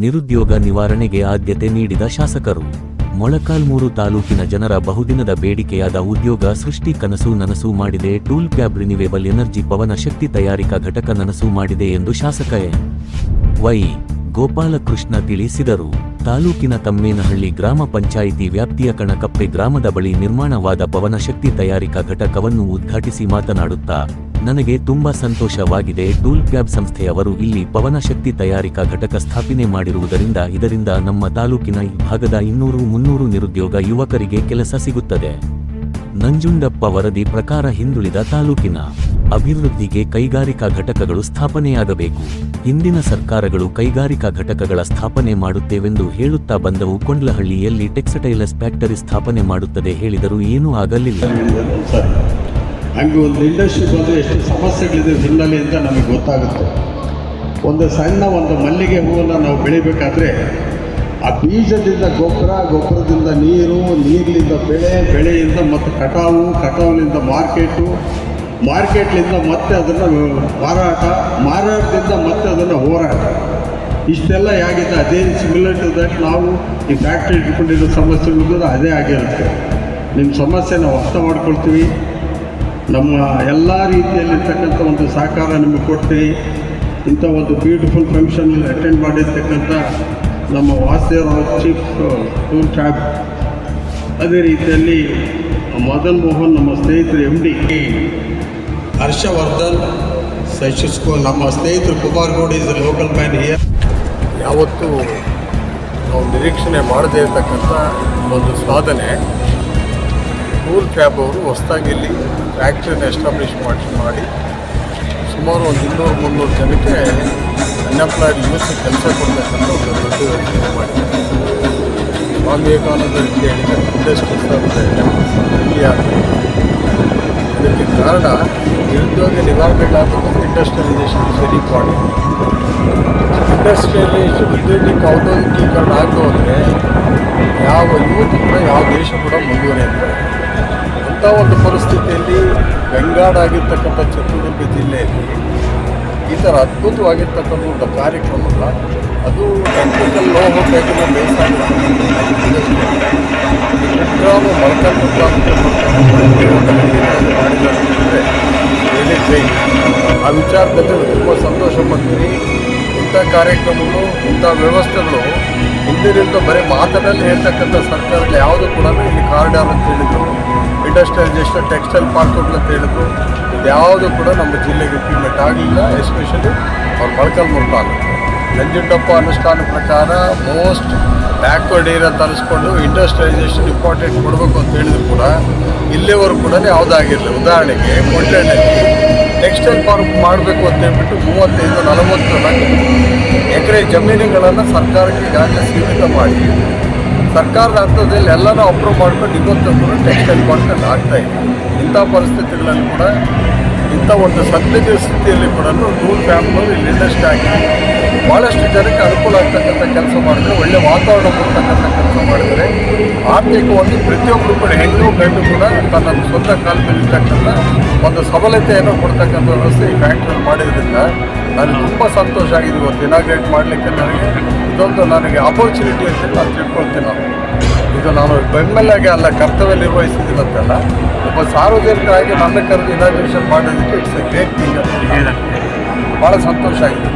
ನಿರುದ್ಯೋಗ ನಿವಾರಣೆಗೆ ಆದ್ಯತೆ ನೀಡಿದ ಶಾಸಕರು. ಮೊಳಕಾಲ್ಮೂರು ತಾಲೂಕಿನ ಜನರ ಬಹುದಿನದ ಬೇಡಿಕೆಯಾದ ಉದ್ಯೋಗ ಸೃಷ್ಟಿ ಕನಸು ನನಸು ಮಾಡಿದೆ, ಟೂಲ್ ಕ್ಯಾಬ್ ರಿನಿವೇಬಲ್ ಎನರ್ಜಿ ಪವನ ಶಕ್ತಿ ತಯಾರಿಕಾ ಘಟಕ ನನಸು ಮಾಡಿದೆ ಎಂದು ಶಾಸಕ ಎ. ವೈ. ಗೋಪಾಲಕೃಷ್ಣ ತಿಳಿಸಿದರು. ತಾಲೂಕಿನ ತಮ್ಮೇನಹಳ್ಳಿ ಗ್ರಾಮ ಪಂಚಾಯಿತಿ ವ್ಯಾಪ್ತಿಯ ಕಣಕಪ್ಪೆ ಗ್ರಾಮದ ಬಳಿ ನಿರ್ಮಾಣವಾದ ಪವನಶಕ್ತಿ ತಯಾರಿಕಾ ಘಟಕವನ್ನು ಉದ್ಘಾಟಿಸಿ ಮಾತನಾಡುತ್ತಾ ನನಗೆ ತುಂಬಾ ಸಂತೋಷವಾಗಿದೆ. ಟೂಲ್ ಕ್ಯಾಬ್ ಸಂಸ್ಥೆಯವರು ಇಲ್ಲಿ ಪವನ ಶಕ್ತಿ ತಯಾರಿಕಾ ಘಟಕ ಸ್ಥಾಪನೆ ಮಾಡಿರುವುದರಿಂದ ಇದರಿಂದ ನಮ್ಮ ತಾಲೂಕಿನ ಈ ಭಾಗದ ಇನ್ನೂರು ಮುನ್ನೂರು ನಿರುದ್ಯೋಗ ಯುವಕರಿಗೆ ಕೆಲಸ ಸಿಗುತ್ತದೆ. ನಂಜುಂಡಪ್ಪ ವರದಿ ಪ್ರಕಾರ ಹಿಂದುಳಿದ ತಾಲೂಕಿನ ಅಭಿವೃದ್ಧಿಗೆ ಕೈಗಾರಿಕಾ ಘಟಕಗಳು ಸ್ಥಾಪನೆಯಾಗಬೇಕು. ಹಿಂದಿನ ಸರ್ಕಾರಗಳು ಕೈಗಾರಿಕಾ ಘಟಕಗಳ ಸ್ಥಾಪನೆ ಮಾಡುತ್ತೇವೆಂದು ಹೇಳುತ್ತಾ ಬಂದವು. ಕೊಂಡ್ಲಹಳ್ಳಿಯಲ್ಲಿ ಟೆಕ್ಸ್ಟೈಲ್ಸ್ ಫ್ಯಾಕ್ಟರಿ ಸ್ಥಾಪನೆ ಮಾಡುತ್ತದೆ. ಹೇಳಿದರೂ ಏನೂ ಆಗಲಿಲ್ಲ. ಹಂಗೆ ಒಂದು ಇಂಡಸ್ಟ್ರಿ ಬಂದರೆ ಎಷ್ಟು ಸಮಸ್ಯೆಗಳಿದೆ ಹಿನ್ನೆಲೆ ಅಂತ ನಮಗೆ ಗೊತ್ತಾಗುತ್ತೆ. ಒಂದು ಸಣ್ಣ ಒಂದು ಮಲ್ಲಿಗೆ ಹೂವನ್ನು ನಾವು ಬೆಳಿಬೇಕಾದ್ರೆ ಆ ಬೀಜದಿಂದ ಗೊಬ್ಬರ, ಗೊಬ್ಬರದಿಂದ ನೀರು ನೀರಿನಿಂದ ಬೆಳೆ, ಬೆಳೆಯಿಂದ ಮತ್ತು ಕಟಾವು, ಕಟಾವಿನಿಂದ ಮಾರ್ಕೆಟು, ಮಾರ್ಕೆಟ್ಲಿಂದ ಮತ್ತೆ ಅದನ್ನು ಮಾರಾಟ, ಮಾರಾಟದಿಂದ ಮತ್ತೆ ಅದನ್ನು ಹೋರಾಟ. ಇಷ್ಟೆಲ್ಲ ಹೇಗಿದೆ ಅದೇ ಸಿಮಿಲರ್ ಟು ದಟ್ ನಾವು ಈ ಫ್ಯಾಕ್ಟ್ರಿ ಇಟ್ಕೊಂಡಿರೋ ಸಮಸ್ಯೆಗಳು ಅದೇ ಆಗಿರುತ್ತೆ. ನಿಮ್ಮ ಸಮಸ್ಯೆ ನಾವು ಅರ್ಥ ಮಾಡ್ಕೊಳ್ತೀವಿ. ನಮ್ಮ ಎಲ್ಲ ರೀತಿಯಲ್ಲಿರ್ತಕ್ಕಂಥ ಒಂದು ಸಹಕಾರ ನಿಮಗೆ ಕೊಡ್ತೀವಿ ಇಂಥ ಒಂದು ಬ್ಯೂಟಿಫುಲ್ ಫಂಕ್ಷನ್ ಅಟೆಂಡ್ ಮಾಡಿರ್ತಕ್ಕಂಥ ನಮ್ಮ ವಾಸುದೇವರಾವ್ ಚೀಫ್ ಟೂರ್ ಟ್ಯಾಬ್ ಅದೇ ರೀತಿಯಲ್ಲಿ ಮದನ್ ಮೋಹನ್, ನಮ್ಮ ಸ್ನೇಹಿತರು ಎಂ ಡಿ ಹರ್ಷವರ್ಧನ್ ಸಶಿಸ್ಕೋ ನಮ್ಮ ಸ್ನೇಹಿತರು Kumar Gowd is local man here ಯಾವತ್ತೂ ನಾವು ನಿರೀಕ್ಷಣೆ ಮಾಡದೇ ಇರತಕ್ಕಂಥ ಒಂದು ಸಾಧನೆ. ಕ್ಯಾಬ್ ಅವರು ಹೊಸದಾಗಿ ಇಲ್ಲಿ ಫ್ಯಾಕ್ಟ್ರಿನ ಎಸ್ಟಾಬ್ಲಿಷ್ ಮಾಡಿ ಮಾಡಿ ಸುಮಾರು ಒಂದು ಇನ್ನೂರು ಮುನ್ನೂರು ಜನಕ್ಕೆ ಅನ್ಎಂಪ್ಲಾಯ್ಡ್ ಯೂತ್ ಕೆಲಸ ಕೊಡ್ತಕ್ಕಂಥ ಒಂದು ದೊಡ್ಡ ಯೋಜನೆ ಮಾಡಿದ್ದಾರೆ. ಸ್ವಾಮಿ ವಿವೇಕಾನಂದ ಹೇಳಿದ ಇಂಡಸ್ಟ್ರೀಸ್ ಇಂಡಿಯಾ ಇದಕ್ಕೆ ಕಾರಣ ನಿರುದ್ಯೋಗ ನಿವಾರಣೆಗಳಾಗಬೇಕು ಇಂಡಸ್ಟ್ರಿಯಲೈಸೇಷನ್ ವೆರಿ ಇಂಪಾರ್ಟೆಂಟ್ ಇಂಡಸ್ಟ್ರಿಯಲೈಸೇಷನ್ ಉದ್ಯೋಗಕ್ಕೆ ಔದ್ಯೋಗಿಕೀಕರಣ ಆಗಬೇಕು ಅಂದರೆ ಯಾವ ಯುವತಿ ಕೂಡ ಯಾವ ದೇಶ ಕೂಡ ಮುಂದುವರಿಯುತ್ತೆ ಅಂಥ ಒಂದು ಪರಿಸ್ಥಿತಿಯಲ್ಲಿ ಬೆಂಗಾಡಾಗಿರ್ತಕ್ಕಂಥ ಚಿತ್ರದುರ್ಗ ಜಿಲ್ಲೆಯಲ್ಲಿ ಈ ಥರ ಅದ್ಭುತವಾಗಿರ್ತಕ್ಕಂಥ ಒಂದು ಕಾರ್ಯಕ್ರಮಗಳ ಅದು ಟೆಕ್ನಿಕಲ್ ಹೋಗಬೇಕನ್ನ ಮೊಳಕಲ್ಲು ಗ್ರಾಮ ಆ ವಿಚಾರದಲ್ಲಿ ತುಂಬ ಸಂತೋಷ ಪಡ್ತೀನಿ ಇಂಥ ಕಾರ್ಯಕ್ರಮಗಳು, ಇಂಥ ವ್ಯವಸ್ಥೆಗಳು ಹಿಂದಿನಿಂದ ಬರೀ ಮಾತನಲ್ಲಿ ಹೇಳ್ತಕ್ಕಂಥ ಸರ್ಕಾರಗಳು ಯಾವುದು ಕೂಡ ಇಲ್ಲಿ ಕಾರಿಡಾರ್ ಅಂತ ಹೇಳಿದ್ರು. ಇಂಡಸ್ಟ್ರಿಯಲೈಸೇಷನ್ ಟೆಕ್ಸ್ಟೈಲ್ ಪಾರ್ಕ್ಗಳು ಅಂತ ಹೇಳಿದ್ರು. ಇದ್ಯಾವುದು ಕೂಡ ನಮ್ಮ ಜಿಲ್ಲೆಗೆ ಇಂಪ್ಲಿಮೆಂಟ್ ಆಗಲಿಲ್ಲ ಎಸ್ಪೆಷಲಿ ಅವ್ರು ಮೊಳಕಲ್ ತಾಲೂಕು ನಂಜುಂಡಪ್ಪ ಅನುಷ್ಠಾನ ಪ್ರಕಾರ ಮೋಸ್ಟ್ ಬ್ಯಾಕ್ವರ್ಡ್ ಏರಿಯಾ ತರಿಸ್ಕೊಂಡು ಇಂಡಸ್ಟ್ರಿಯಲೈಸೇಷನ್ ಇಂಪಾರ್ಟೆಂಟ್ ಕೊಡಬೇಕು ಅಂತ ಹೇಳಿದ್ರು ಕೂಡ ಇಲ್ಲಿವರೆಗೂ ಕೂಡ ಯಾವುದಾಗಿರಲಿಲ್ಲ ಉದಾಹರಣೆಗೆ ಕೊಂಡಳ್ಳಿಯಲ್ಲಿ ಟೆಕ್ಸ್ಟೈಲ್ ಪಾರ್ಕ್ ಮಾಡಬೇಕು ಅಂತ ಹೇಳ್ಬಿಟ್ಟು ಮೂವತ್ತೈದು, ನಲವತ್ತು ಎಕರೆ ಜಮೀನುಗಳನ್ನು ಸರ್ಕಾರಕ್ಕೆ ಈಗಾಗಲೇ ಸೀಮಿತ ಮಾಡಿ. ಸರ್ಕಾರದ ಹಂತದಲ್ಲಿ ಎಲ್ಲನೂ ಅಪ್ರೂವ್ ಮಾಡ್ಕೊಂಡು ಇವತ್ತು ಟೆಕ್ಸ್ಟೈಲ್ ಪಾರ್ಕಲ್ಲಿ ಇದೆ. ಇಂಥ ಪರಿಸ್ಥಿತಿಗಳಲ್ಲಿ ಕೂಡ ಇಂಥ ಒಂದು ಸದ್ಯದ ಸ್ಥಿತಿಯಲ್ಲಿ ಕೂಡ ಟೂರ್ ಫ್ಯಾಮ್ನವರು ಇಲ್ಲಿ ಇಂಡಸ್ಟ್ರಿ ಆಗಿ ಭಾಳಷ್ಟು ಜನಕ್ಕೆ ಅನುಕೂಲ ಆಗ್ತಕ್ಕಂಥ ಕೆಲಸ ಮಾಡಿದ್ರೆ ಒಳ್ಳೆ ವಾತಾವರಣ ಕೊಡ್ತಕ್ಕಂಥ ಕೆಲಸ ಮಾಡಿದರೆ ಆರ್ಥಿಕವಾಗಿ ಪ್ರತಿಯೊಬ್ಬರು ಕೂಡ ಹೆಣ್ಣು ಗಂಡು ಕೂಡ ತನ್ನ ಸ್ವಂತ ಕಾಲ ಮೇಲೆ ಇರ್ತಕ್ಕಂಥ ಒಂದು ಸಬಲತೆಯನ್ನು ಕೊಡ್ತಕ್ಕಂಥ ವ್ಯವಸ್ಥೆ ಈ ಫ್ಯಾಕ್ಟ್ರಿಯಲ್ಲಿ ಮಾಡಿದ್ರಿಂದ ನನಗೆ ತುಂಬ ಸಂತೋಷ ಆಗಿದೆ ಇವತ್ತು ಇನಾಗ್ರೇಟ್ ಮಾಡಲಿಕ್ಕೆ ನನಗೆ ಇದೊಂದು ನನಗೆ ಅಪರ್ಚುನಿಟಿ ಅಂತ ನಾನು ತಿಳ್ಕೊಳ್ತೀನಿ ನಾನು. ಇದು ನಾನು ಬೆಂಬಲಾಗಿ ಅಲ್ಲ, ಕರ್ತವ್ಯ ನಿರ್ವಹಿಸಿದ್ದೀನಿ ಅಂತಲ್ಲ ಒಬ್ಬ ಸಾರ್ವಜನಿಕರಾಗಿ ನನ್ನ ಕರೆದು ಇನಾಗ್ರೇಷನ್ ಮಾಡೋದಕ್ಕೆ ಇಟ್ಸ್ ಎ ಗ್ರೇಟ್ ಥಿಂಗ್ ಭಾಳ ಸಂತೋಷ ಆಗಿದೆ